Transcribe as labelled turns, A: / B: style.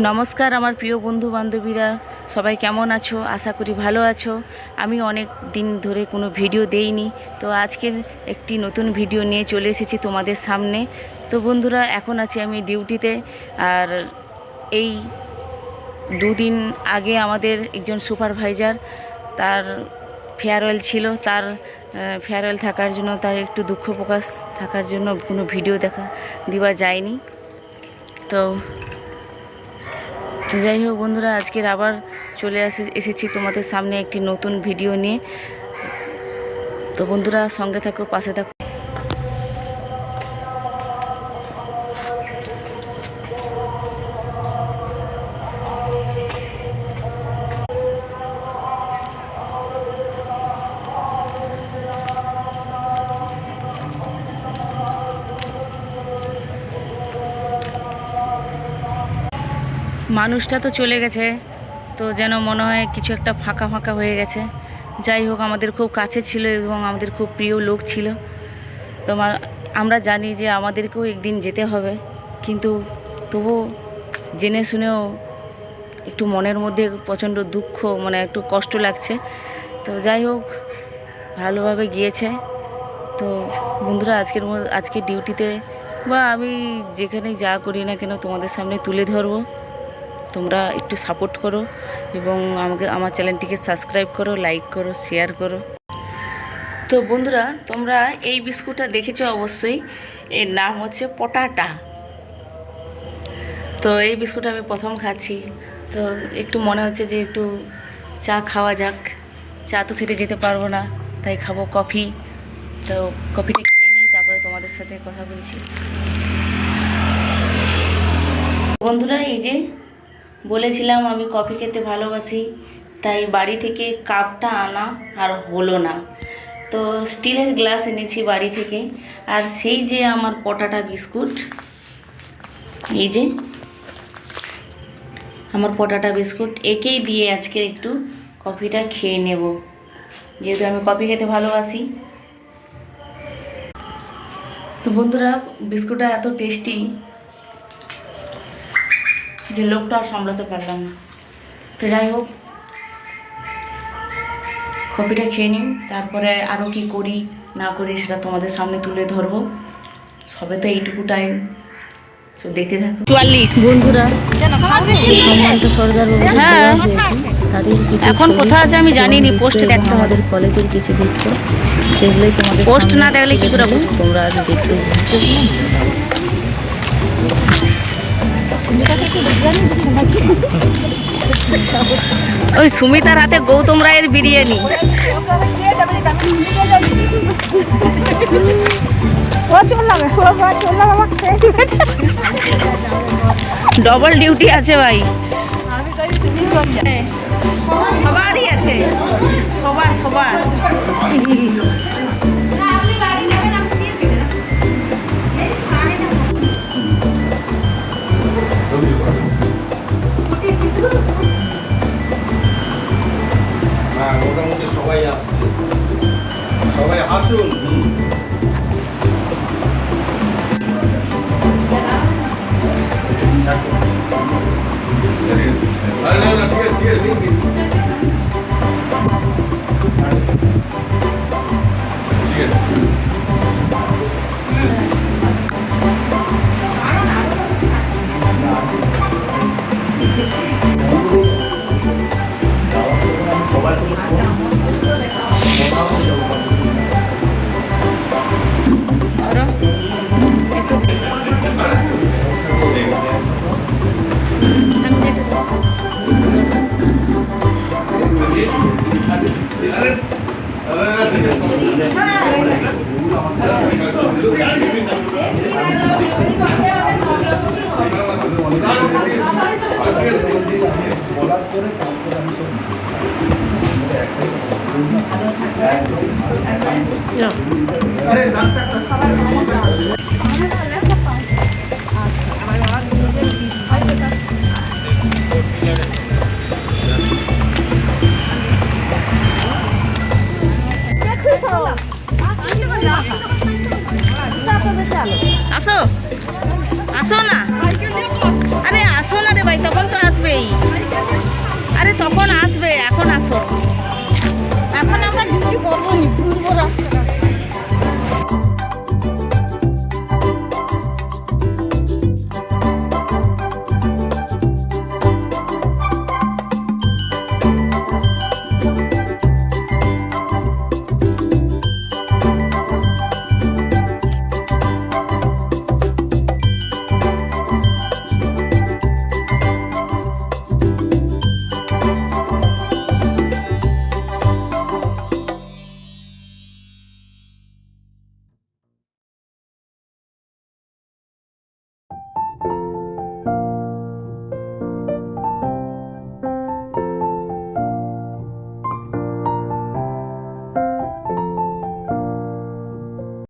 A: নমস্কার আমার প্রিয় বন্ধু বান্ধবীরা সবাই কেমন আছো? আশা করি ভালো আছো। আমি অনেক দিন ধরে কোনো ভিডিও দেইনি, তো আজকের একটি নতুন ভিডিও নিয়ে চলে এসেছি তোমাদের সামনে। তো বন্ধুরা, এখন আছি আমি ডিউটিতে, আর এই দুদিন আগে আমাদের একজন সুপারভাইজার, তার ফেয়ারওয়েল ছিল, তার ফেয়ারওয়েল থাকার জন্য, তার একটু দুঃখ প্রকাশ থাকার জন্য কোনো ভিডিও দেখা দেওয়া যায়নি। তো তো যাই হোক বন্ধুরা, আজকের আবার চলে আসে এসেছি তোমাদের সামনে একটি নতুন ভিডিও নিয়ে। তো বন্ধুরা, সঙ্গে থাকো, পাশে থাকো। মানুষটা তো চলে গেছে, তো যেন মনে হয় কিছু একটা ফাঁকা ফাঁকা হয়ে গেছে। যাই হোক, আমাদের খুব কাছে ছিল এবং আমাদের খুব প্রিয় লোক ছিল। তোমার আমরা জানি যে আমাদেরকেও একদিন যেতে হবে, কিন্তু তবু জেনে শুনেও একটু মনের মধ্যে প্রচণ্ড দুঃখ মানে একটু কষ্ট লাগছে। তো যাই হোক, ভালোভাবে গিয়েছে। তো বন্ধুরা, আজকের আজকে ডিউটিতে বা আমি যেখানেই যা করি না কেন তোমাদের সামনে তুলে ধরবো। তোমরা একটু সাপোর্ট করো এবং আমাকে, আমার চ্যানেলটিকে সাবস্ক্রাইব করো লাইক করো শেয়ার করো। তো বন্ধুরা, তোমরা এই বিস্কুটটা দেখেছ অবশ্যই। এর নাম হচ্ছে পটাটা। তো এই বিস্কুট আমি প্রথম খাচ্ছি। তো একটু মনে হচ্ছে যে একটু চা খাওয়া যাক। চা তো খেতে যেতে পারব না, তাই খাব কফি। তো কফিটা খেয়ে নিই, তারপরে তোমাদের সাথে কথা বলছি। বন্ধুরা, এই যে বলেছিলাম, আমি কফি খেতে ভালোবাসি, তাই বাড়ি থেকে কাপটা আনা আর হলো না। তো স্টিলের গ্লাস এনেছি বাড়ি থেকে, আর সেই যে আমার পটাটা বিস্কুট, এই যে আমার পটাটা বিস্কুট, একেই দিয়ে আজকে একটু কফিটা খেয়ে নেব। যেহেতু আমি কফি খেতে ভালোবাসি। তো বন্ধুরা, বিস্কুটটা এত টেস্টি যে লোকটা আর সামলাতে পারলাম না। তো যাই হোক কপিটা খেয়ে নিই তারপরে আরও কি করি না করি সেটা তোমাদের সামনে তুলে ধরবো। সবে তো এইটুকু টাইম তো দেখতে থাকো। চুয়াল্লিশ। বন্ধুরা সম্মানিত সর্দার হ্যাঁ। তাদের এখন কোথায় আছে আমি জানি নি পোস্ট দেখতে আমাদের কলেজের কিছু দৃশ্য সেগুলোই তোমাদের পোস্ট না দেখলে কি করে তোমরা আজ দেখতে ওই সুমিতার হাতে গৌতম রায়ের বিরিয়ানি। ডবল ডিউটি আছে ভাই। সবারই আছে। সবার সবার।
B: হ্যাঁ মোটামুটি সবাই আসছে সবাই আসুন
A: ধরো
C: বলার করে তারপরে
A: আসো। আসো না।